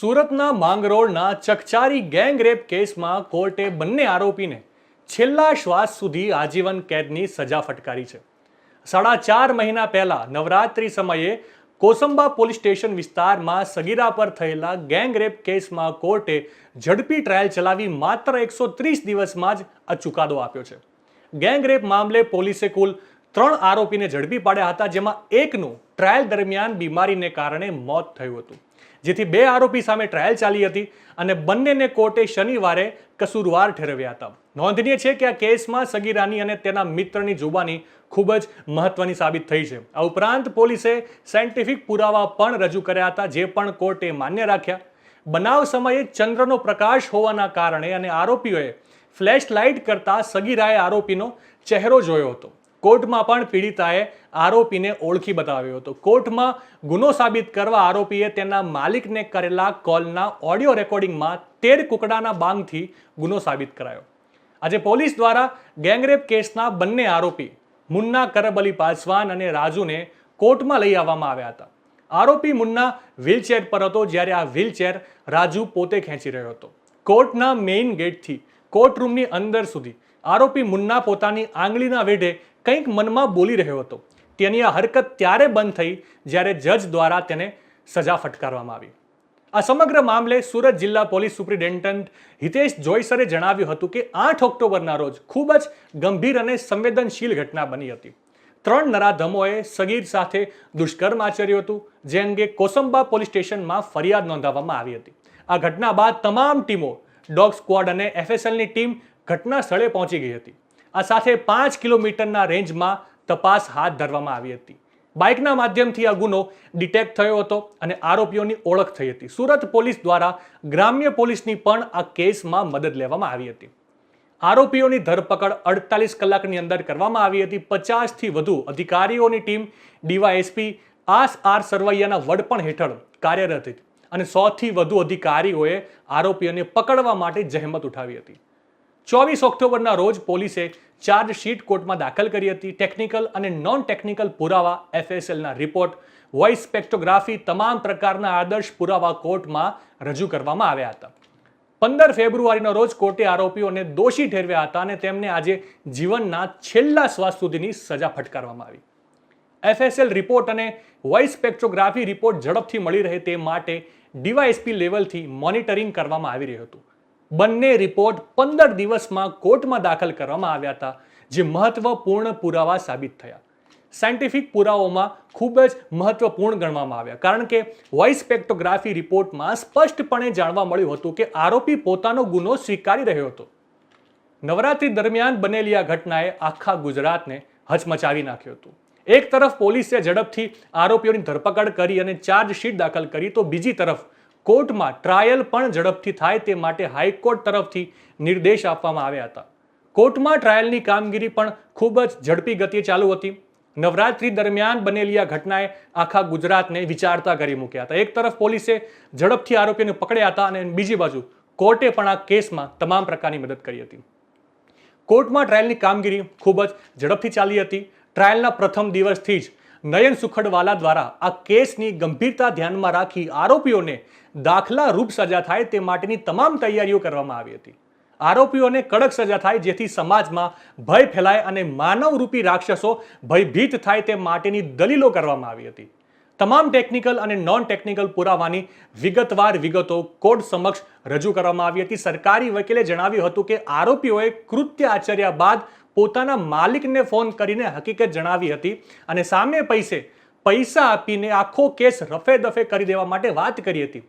સુરતના માંગરોળના ચકચારી gang rape કેસમાં કોર્ટે બંને આરોપીને છેલ્લા શ્વાસ સુધી આજીવન કેદની સજા ફટકારી છે. સાડા ચાર મહિના પહેલા નવરાત્રી સમયે કોસંબા પોલીસ સ્ટેશન વિસ્તારમાં સગીરા પર થયેલા ગેંગ રેપ કેસમાં કોર્ટે ઝડપી ટ્રાયલ ચલાવી માત્ર એકસો ત્રીસ દિવસમાં જ આ ચુકાદો આપ્યો છે. ગેંગ રેપ મામલે પોલીસે કુલ ત્રણ આરોપીને ઝડપી પાડ્યા હતા, જેમાં એકનું ટ્રાયલ દરમિયાન બીમારીને કારણે મોત થયું હતું. જેથી બે આરોપી સામે ટ્રાયલ ચાલી હતી અને બંનેને કોર્ટે શનિવારે કસૂરવાર ઠેરવ્યા હતા. નોંધનીય છે કે આ કેસમાં સગીરાની અને તેના મિત્રની જુબાની ખૂબ જ મહત્વની સાબિત થઈ છે. આ ઉપરાંત પોલીસે સાયન્ટિફિક પુરાવા પણ રજૂ કર્યા હતા, જે પણ કોર્ટે માન્ય રાખ્યા. બનાવ સમયે ચંદ્રનો પ્રકાશ હોવાના કારણે અને આરોપીઓએ ફ્લેશ લાઇટ કરતા સગીરાએ આરોપીનો ચહેરો જોયો હતો. કોર્ટમાં પણ પીડિતાએ આરોપીને ઓળખી બતાવ્યો હતો. કોર્ટમાં ગુનો સાબિત કરવા આરોપીએ તેના માલિકને કરેલા કોલના ઓડિયો રેકોર્ડિંગમાં તેર કુકડાના બાંગથી ગુનો સાબિત કરાયો. આજે પોલીસ દ્વારા ગેંગરેપ કેસના બંને આરોપી મુન્ના કરબ અલી પાસવાન અને રાજુને કોર્ટમાં લઈ આવવામાં આવ્યા હતા. આરોપી મુન્ના વ્હીલચેર પર હતો જ્યારે આ વ્હીલચેર રાજુ પોતે ખેંચી રહ્યો હતો. કોર્ટના મેઇન ગેટથી કોર્ટ રૂમની અંદર સુધી આરોપી મુન્ના પોતાની આંગળીના વેઢે કંઈક મનમાં બોલી રહ્યો હતો. તેની આ હરકત ત્યારે બંધ થઈ જ્યારે જજ દ્વારા તેને સજા ફટકારવામાં આવી. આ સમગ્ર મામલે સુરત જિલ્લા પોલીસ સુપ્રિન્ટેન્ડન્ટ હિતેશ જોઈસરે જણાવ્યું હતું કે આઠ ઓક્ટોબરના રોજ ખૂબ જ ગંભીર અને સંવેદનશીલ ઘટના બની હતી. ત્રણ નરાધમોએ સગીર સાથે દુષ્કર્મ આચર્યું હતું, જે અંગે કોસંબા પોલીસ સ્ટેશનમાં ફરિયાદ નોંધાવવામાં આવી હતી. આ ઘટના બાદ તમામ ટીમો, ડોગ સ્ક્વોડ અને એફએસએલની ટીમ ઘટના સ્થળે પહોંચી ગઈ હતી. આ સાથે પાંચ કિલોમીટરના રેન્જમાં તપાસ હાથ ધરવામાં આવી હતી. બાઇકના માધ્યમથી આ ગુનો ડિટેક્ટ થયો હતો અને આરોપીઓની ઓળખ થઈ હતી. સુરત પોલીસ દ્વારા ગ્રામ્ય પોલીસની પણ આ કેસમાં મદદ લેવામાં આવી હતી. આરોપીઓની ધરપકડ અડતાલીસ કલાકની અંદર કરવામાં આવી હતી. પચાસથી વધુ અધિકારીઓની ટીમ, ડીવાયએસપી આસ આર સરવૈયાના વડપણ હેઠળ કાર્યરત હતી અને સોથી વધુ અધિકારીઓએ આરોપીઓને પકડવા માટે જહેમત ઉઠાવી હતી. ચોવીસ ઓક્ટોબરના રોજ પોલીસે ચાર્જશીટ કોર્ટમાં દાખલ કરી હતી. ટેકનિકલ અને નોન ટેકનિકલ પુરાવા એફએસએલના રિપોર્ટ વોઇસ સ્પેક્ટ્રોગ્રાફી તમામ પ્રકારના આદર્શ પુરાવા કોર્ટમાં રજૂ કરવામાં આવ્યા હતા. પંદર ફેબ્રુઆરીનો રોજ કોર્ટે આરોપીઓને દોષી ઠેરવ્યા હતા અને તેમને આજે જીવનના છેલ્લા શ્વાસ સુધીની સજા ફટકારવામાં આવી. એફએસએલ રિપોર્ટ અને વોઇસ સ્પેક્ટ્રોગ્રાફી રિપોર્ટ ઝડપથી મળી રહે તે માટે ડીવાયએસપી લેવલથી મોનિટરિંગ કરવામાં આવી રહ્યું હતું. બંને રિપોર્ટ પંદર દિવસમાં કોર્ટમાં દાખલ કરવામાં આવ્યા હતા, જે મહત્વપૂર્ણ પુરાવા સાબિત થયા. સાયન્ટિફિક પુરાવાઓમાં ખૂબ જ મહત્વપૂર્ણ ગણવામાં આવ્યા, કારણ કે વોઇસ પેક્ટોગ્રાફી રિપોર્ટમાં સ્પષ્ટપણે જાણવા મળ્યું હતું કે આરોપી પોતાનો ગુનો સ્વીકારી રહ્યો હતો. નવરાત્રી દરમિયાન બનેલી આ ઘટનાએ આખા ગુજરાતને હચમચાવી નાખ્યું હતું. એક તરફ પોલીસે ઝડપથી આરોપીઓની ધરપકડ કરી અને ચાર્જશીટ દાખલ કરી, તો બીજી તરફ કોર્ટમાં ટ્રાયલ પણ ઝડપથી થાય તે માટે હાઈકોર્ટ તરફથી નિર્દેશ આપવામાં આવ્યા હતા. કોર્ટમાં ટ્રાયલની કામગીરી પણ ખૂબ જ ઝડપી ગતિએ ચાલુ હતી. નવરાત્રી દરમિયાન બનેલી આ ઘટનાએ આખા ગુજરાતને વિચારતા કરી મૂક્યા હતા. એક તરફ પોલીસે ઝડપથી આરોપીને પકડ્યા હતા અને બીજી બાજુ કોર્ટે પણ આ કેસમાં તમામ પ્રકારની મદદ કરી હતી. કોર્ટમાં ટ્રાયલની કામગીરી ખૂબ જ ઝડપથી ચાલી હતી. ટ્રાયલના પ્રથમ દિવસથી જ નયન સુખડવાલા દ્વારા આ કેસની ગંભીરતા ધ્યાનમાં રાખી આરોપીઓને દાખલા રૂપ સજા થાય તે માટેની તમામ તૈયારીઓ કરવામાં આવી હતી. આરોપીઓને કડક સજા થાય જેથી સમાજમાં ભય ફેલાય અને માનવરૂપી રાક્ષસો ભયભીત થાય તે માટેની દલીલો કરવામાં આવી હતી. તમામ ટેકનિકલ અને નોન ટેકનિકલ પુરાવાની વિગતવાર વિગતો કોર્ટ સમક્ષ રજૂ કરવામાં આવી હતી. સરકારી વકીલે જણાવ્યું હતું કે આરોપીઓએ કૃત્ય આચર્યા બાદ પોતાના માલિકને ફોન કરીને હકીકત જણાવી હતી અને સામે પૈસે પૈસા આપીને આખો કેસ રફે દફે કરી દેવા માટે વાત કરી હતી.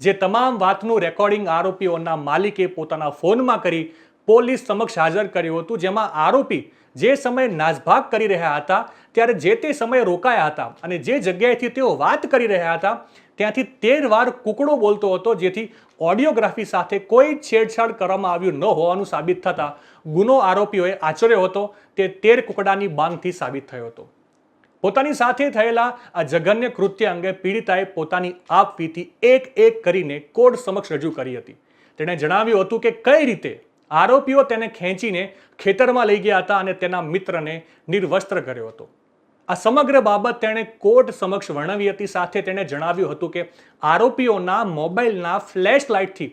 જે તમામ વાતનું રેકોર્ડિંગ આરોપીઓના માલિકે પોતાના ફોનમાં કરી પોલીસ સમક્ષ હાજર કર્યું હતું, જેમાં આરોપી જે સમયે નાસભાગ કરી રહ્યા હતા, ત્યારે જે તે સમયે રોકાયા હતા અને જે જગ્યાએથી તેઓ વાત કરી રહ્યા હતા, ત્યાંથી તેર વાર કુકડો બોલતો હતો, જેથી ઓડિયોગ્રાફી સાથે કોઈ છેડછાડ કરવામાં આવ્યું ન હોવાનું સાબિત થતાં ગુનો આરોપીઓએ આચર્યો હતો. તે તેર કુકડાની બાંગથી સાબિત થયો હતો. પોતાની સાથે થયેલા આ જઘન્ય કૃત્ય અંગે પીડિતાએ પોતાની આપવીથી એક એક કરીને કોર્ટ સમક્ષ રજૂ કરી હતી. તેણે જણાવ્યું હતું કે કઈ રીતે આરોપીઓ તેને ખેંચીને ખેતરમાં લઈ ગયા હતા અને તેના મિત્રને નિર્વસ્ત્ર કર્યો હતો. આ સમગ્ર બાબત તેણે કોર્ટ સમક્ષ વર્ણવી હતી. સાથે તેણે જણાવ્યું હતું કે આરોપીઓના મોબાઈલના ફ્લેશ લાઇટથી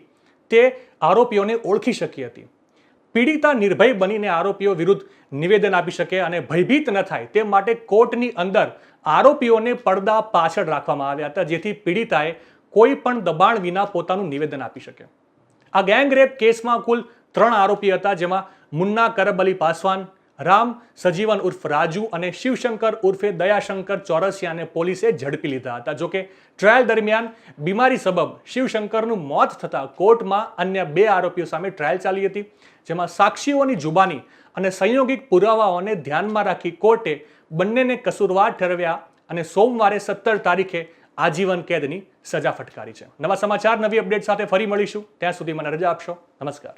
તે આરોપીઓને ઓળખી શકી હતી. પીડિતા નિર્ભય બનીને આરોપીઓ વિરુદ્ધ નિવેદન આપી શકે અને ભયભીત ન થાય તે માટે કોર્ટની અંદર આરોપીઓને પડદા પાછળ રાખવામાં આવ્યા હતા, જેથી પીડિતાએ કોઈ પણ દબાણ વિના પોતાનું નિવેદન આપી શકે. આ ગેંગ રેપ કેસમાં કુલ ત્રણ આરોપી હતા જેમાં મુન્ના કરબ અલી પાસવાન, રામ સજીવન ઉર્ફ રાજુ અને શિવશંકર ઉર્ફે દયાશંકર ચોરસિયાને પોલીસે ઝડપી લીધા હતા. જોકે ટ્રાયલ દરમિયાન બીમારી સબબ શિવશંકરનું મોત થતાં કોર્ટમાં અન્ય બે આરોપીઓ સામે ટ્રાયલ ચાલી હતી, જેમાં સાક્ષીઓની જુબાની અને સંયોગિક પુરાવાઓને ધ્યાનમાં રાખી કોર્ટે બંનેને કસૂરવાર ઠેરવ્યા અને સોમવારે સત્તર તારીખે આજીવન કેદની સજા ફટકારી છે. નવા સમાચાર, નવી અપડેટ સાથે ફરી મળીશું. ત્યાં સુધી મને રજા આપશો. નમસ્કાર.